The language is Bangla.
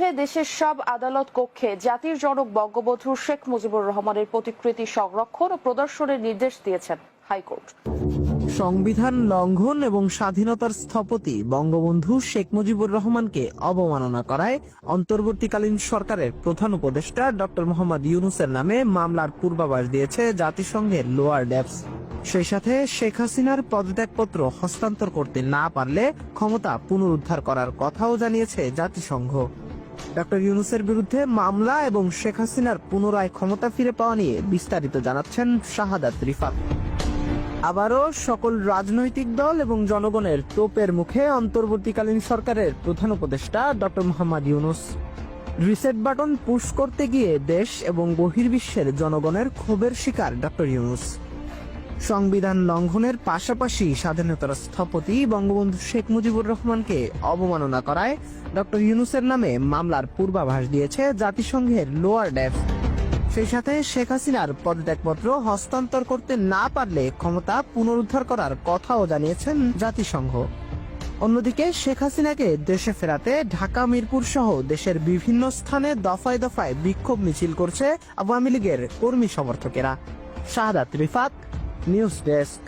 মধ্যে দেশের সব আদালত কক্ষে জাতির জনক বঙ্গবন্ধু শেখ মুজিবুর রহমানের প্রতিকৃতি সংরক্ষণ ও প্রদর্শনের নির্দেশ দিয়েছেন হাইকোর্ট। সংবিধান লঙ্ঘন এবং স্বাধীনতার স্থপতি বঙ্গবন্ধু শেখ মুজিবুর রহমানকে অবমাননা করায় অন্তর্বর্তীকালীন সরকারের প্রধান উপদেষ্টা ডক্টর মোহাম্মদ ইউনুসের নামে মামলার পূর্বাভাস দিয়েছে জাতিসংঘের লোয়ার ডেপস। সেই সাথে শেখ হাসিনার পদত্যাগপত্র হস্তান্তর করতে না পারলে ক্ষমতা পুনরুদ্ধার করার কথাও জানিয়েছে জাতিসংঘ। ডক্টর ইউনুসের বিরুদ্ধে মামলা এবং শেখ হাসিনার পুনরায় ক্ষমতা ফিরে পাওয়া নিয়ে বিস্তারিত জানাচ্ছেন শাহাদাত রিফাত। আবারও সকল রাজনৈতিক দল এবং জনগণের তোপের মুখে অন্তর্বর্তীকালীন সরকারের প্রধান উপদেষ্টা doctor Mohammad Yunus. Reset button push করতে গিয়ে দেশ এবং বহির্বিশ্বের জনগণের ক্ষোভের শিকার ডক্টর ইউনুস। সংবিধান লঙ্ঘনের পাশাপাশি স্বাধীনতার স্থপতি বঙ্গবন্ধু শেখ মুজিবুর রহমানকে অবমাননা করায় ডক্টর ইউনুসের নামে মামলার পূর্বাভাস দিয়েছে জাতিসংঘের লোয়ার ডেফ। সেই সাথে শেখ হাসিনার পদত্যাগপত্র হস্তান্তর করতে না পারলে ক্ষমতা পুনরুদ্ধার করার কথাও জানিয়েছেন জাতিসংঘ। অন্যদিকে শেখ হাসিনাকে দেশে ফেরাতে ঢাকা, মিরপুর সহ দেশের বিভিন্ন স্থানে দফায় দফায় বিক্ষোভ মিছিল করছে আওয়ামী লীগের কর্মী সমর্থকেরা। শাহাদাত রিফাত নিউজ ডেস্ক